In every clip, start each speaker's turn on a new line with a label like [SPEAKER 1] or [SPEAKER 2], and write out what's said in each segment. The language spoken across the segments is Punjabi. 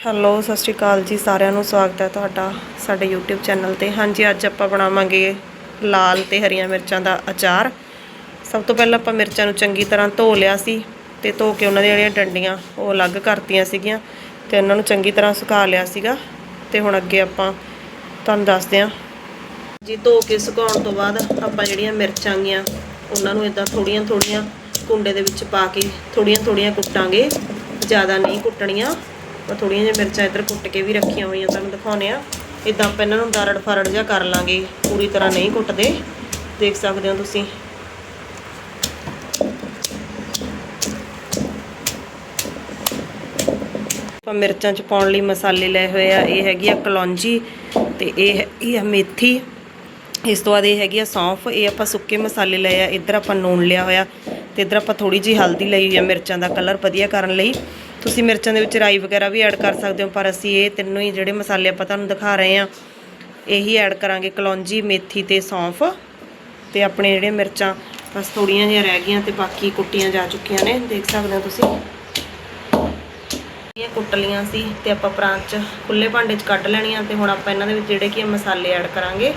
[SPEAKER 1] ਹੈਲੋ, ਸਤਿ ਸ਼੍ਰੀ ਅਕਾਲ ਜੀ ਸਾਰਿਆਂ ਨੂੰ, ਸਵਾਗਤ ਹੈ ਤੁਹਾਡਾ ਸਾਡੇ YouTube ਚੈਨਲ ਤੇ। ਹਾਂਜੀ, ਅੱਜ ਆਪਾਂ ਬਣਾਵਾਂਗੇ ਲਾਲ ਤੇ ਹਰੀਆਂ ਮਿਰਚਾਂ ਦਾ ਅਚਾਰ। ਸਭ ਤੋਂ ਪਹਿਲਾਂ ਆਪਾਂ ਮਿਰਚਾਂ ਨੂੰ ਚੰਗੀ ਤਰ੍ਹਾਂ ਧੋ ਲਿਆ ਸੀ ਤੇ ਧੋ ਕੇ ਉਹਨਾਂ ਦੀਆਂ ਜਿਹੜੀਆਂ ਡੰਡੀਆਂ, ਉਹ ਅਲੱਗ ਕਰਤੀਆਂ ਸੀਗੀਆਂ ਤੇ ਉਹਨਾਂ ਨੂੰ ਚੰਗੀ ਤਰ੍ਹਾਂ ਸੁਕਾ ਲਿਆ ਸੀਗਾ। ਤੇ ਹੁਣ ਅੱਗੇ ਆਪਾਂ ਤੁਹਾਨੂੰ ਦੱਸਦੇ ਹਾਂ। ਜੀ, ਧੋ ਕੇ ਸੁਕਾਉਣ ਤੋਂ ਬਾਅਦ ਆਪਾਂ ਜਿਹੜੀਆਂ ਮਿਰਚਾਂ ਗੀਆਂ ਉਹਨਾਂ ਨੂੰ ਇਦਾਂ ਥੋੜੀਆਂ ਥੋੜੀਆਂ ਕੁੰਡੇ ਦੇ ਵਿੱਚ ਪਾ ਕੇ ਥੋੜੀਆਂ ਥੋੜੀਆਂ ਕੁੱਟਾਂਗੇ। ਜ਼ਿਆਦਾ ਨਹੀਂ ਕੁੱਟਣੀਆਂ। ਆਪਾਂ ਥੋੜੀਆਂ ਜਿਹੀਆਂ ਮਿਰਚਾਂ ਇੱਧਰ ਕੁੱਟ ਕੇ ਵੀ ਰੱਖੀਆਂ ਹੋਈਆਂ ਤੁਹਾਨੂੰ ਦਿਖਾਉਣੇ ਆ ਇਦਾਂ ਆਪਾਂ ਇਹਨਾਂ ਨੂੰ ਦਰੜ ਫਰੜ ਜਿਹਾ ਕਰ ਲਾਂਗੇ। ਪੂਰੀ ਤਰ੍ਹਾਂ ਨਹੀਂ ਕੁੱਟਦੇ। ਦੇਖ ਸਕਦੇ ਹੋ ਤੁਸੀਂ। ਆਪਾਂ ਮਿਰਚਾਂ ਚ ਪਾਉਣ ਲਈ ਮਸਾਲੇ ਲਏ ਹੋਏ ਆ। ਇਹ ਹੈਗੀ ਆ ਕਲੌਂਜੀ ਤੇ ਇਹ ਹੈਗੀ ਆ ਮੇਥੀ। ਇਸ ਤੋਂ ਬਾਅਦ ਇਹ ਹੈਗੀ ਆ ਸੌਂਫ। ਇਹ ਆਪਾਂ ਸੁੱਕੇ ਮਸਾਲੇ ਲਏ ਆ। ਇੱਧਰ ਆਪਾਂ ਨੂਣ ਲਿਆ ਹੋਇਆ ਤੇ ਇੱਧਰ ਆਪਾਂ ਥੋੜੀ ਜੀ ਹਲਦੀ ਲਈ ਹੋਈ ਆ ਮਿਰਚਾਂ ਦਾ ਕਲਰ ਵਧੀਆ ਕਰਨ ਲਈ। ਤੁਸੀਂ ਮਿਰਚਾਂ ਦੇ ਵਿੱਚ ਰਾਈ ਵਗੈਰਾ ਵੀ ਐਡ ਕਰ ਸਕਦੇ ਹੋ, ਪਰ ਅਸੀਂ ਇਹ ਤਿੰਨੋਂ ਹੀ ਜਿਹੜੇ ਮਸਾਲੇ ਆਪਾਂ ਤੁਹਾਨੂੰ ਦਿਖਾ ਰਹੇ ਆ ਇਹੀ ਐਡ ਕਰਾਂਗੇ ਕਲੌਂਜੀ, ਮੇਥੀ ਤੇ ਸੌਂਫ ਤੇ ਆਪਣੇ ਜਿਹੜੇ ਮਿਰਚਾਂ ਬਸ ਥੋੜੀਆਂ ਜਿਹੀਆਂ ਰਹਿ ਗਈਆਂ ਤੇ ਬਾਕੀ ਕੁੱਟੀਆਂ ਜਾ ਚੁੱਕੀਆਂ ਨੇ, ਦੇਖ ਸਕਦੇ ਹੋ ਤੁਸੀਂ। ਇਹ ਕੁੱਟ ਲੀਆਂ ਸੀ ਤੇ ਆਪਾਂ ਪਰਾਂਤ ਚ ਖੁੱਲੇ ਭਾਂਡੇ ਚ ਕੱਢ ਲੈਣੀਆਂ ਤੇ ਹੁਣ ਆਪਾਂ ਇਹਨਾਂ ਦੇ ਵਿੱਚ ਜਿਹੜੇ ਕੀ ਮਸਾਲੇ ਐਡ ਕਰਾਂਗੇ।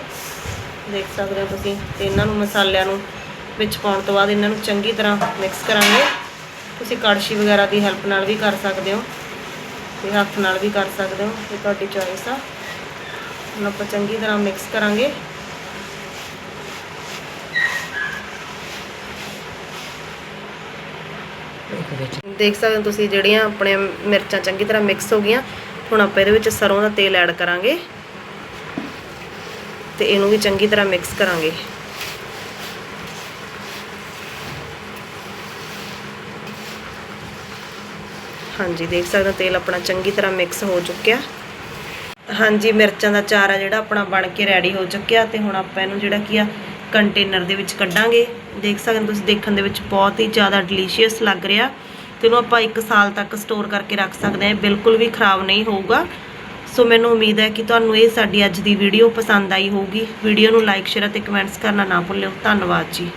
[SPEAKER 1] ਦੇਖ ਸਕਦੇ ਹੋ ਤੁਸੀਂ ਤੇ ਇਹਨਾਂ ਨੂੰ ਮਸਾਲਿਆਂ ਨੂੰ ਵਿੱਚ ਪਾਉਣ ਤੋਂ ਬਾਅਦ ਇਹਨਾਂ ਨੂੰ ਚੰਗੀ ਤਰ੍ਹਾਂ ਮਿਕਸ ਕਰਾਂਗੇ। ਤੁਸੀਂ ਕੜਛੀ ਵਗੈਰਾ ਦੀ ਹੈਲਪ ਨਾਲ ਵੀ ਕਰ ਸਕਦੇ ਹੋ ਤੇ ਹੱਥ ਨਾਲ ਵੀ ਕਰ ਸਕਦੇ ਹੋ, ਇਹ ਤੁਹਾਡੀ ਚੋਇਸ ਆ। ਹੁਣ ਆਪਾਂ ਚੰਗੀ ਤਰ੍ਹਾਂ ਮਿਕਸ ਕਰਾਂਗੇ। ਦੇਖ ਸਕਦੇ ਹੋ ਤੁਸੀਂ ਜਿਹੜੀਆਂ ਆਪਣੇ ਮਿਰਚਾਂ ਚੰਗੀ ਤਰ੍ਹਾਂ ਮਿਕਸ ਹੋ ਗਈਆਂ। ਹੁਣ ਆਪਾਂ ਇਹਦੇ ਵਿੱਚ ਸਰੋਂ ਦਾ ਤੇਲ ਐਡ ਕਰਾਂਗੇ ਤੇ ਇਹਨੂੰ ਵੀ ਚੰਗੀ ਤਰ੍ਹਾਂ ਮਿਕਸ ਕਰਾਂਗੇ। ਹਾਂਜੀ, ਦੇਖ ਸਕਦੇ ਹੋ, ਤੇਲ ਆਪਣਾ ਚੰਗੀ ਤਰ੍ਹਾਂ ਮਿਕਸ ਹੋ ਚੁੱਕਿਆ। ਹਾਂਜੀ, ਮਿਰਚਾਂ ਦਾ ਚਾਰ ਆ ਜਿਹੜਾ ਆਪਣਾ ਬਣ ਕੇ ਰੈਡੀ ਹੋ ਚੁੱਕਿਆ ਤੇ ਹੁਣ ਆਪਾਂ ਇਹਨੂੰ ਜਿਹੜਾ ਕੀ ਆ ਕੰਟੇਨਰ ਦੇ ਵਿੱਚ ਕੱਢਾਂਗੇ। ਦੇਖ ਸਕਦੇ ਹੋ, ਤੁਸੀਂ ਦੇਖਣ ਦੇ ਵਿੱਚ ਬਹੁਤ ਹੀ ਜ਼ਿਆਦਾ ਡਿਲੀਸ਼ੀਅਸ ਲੱਗ ਰਿਹਾ। ਤੇ ਇਹਨੂੰ ਆਪਾਂ 1 ਸਾਲ ਤੱਕ ਸਟੋਰ ਕਰਕੇ ਰੱਖ ਸਕਦੇ ਹਾਂ, ਇਹ ਬਿਲਕੁਲ ਵੀ ਖਰਾਬ ਨਹੀਂ ਹੋਊਗਾ। ਸੋ ਮੈਨੂੰ ਉਮੀਦ ਹੈ ਕਿ ਤੁਹਾਨੂੰ ਇਹ ਸਾਡੀ ਅੱਜ ਦੀ ਵੀਡੀਓ ਪਸੰਦ ਆਈ ਹੋਊਗੀ। ਵੀਡੀਓ ਨੂੰ ਲਾਈਕ ਸ਼ੇਅਰ ਅਤੇ ਕਮੈਂਟਸ ਕਰਨਾ ਨਾ ਭੁੱਲਿਓ। ਧੰਨਵਾਦ ਜੀ।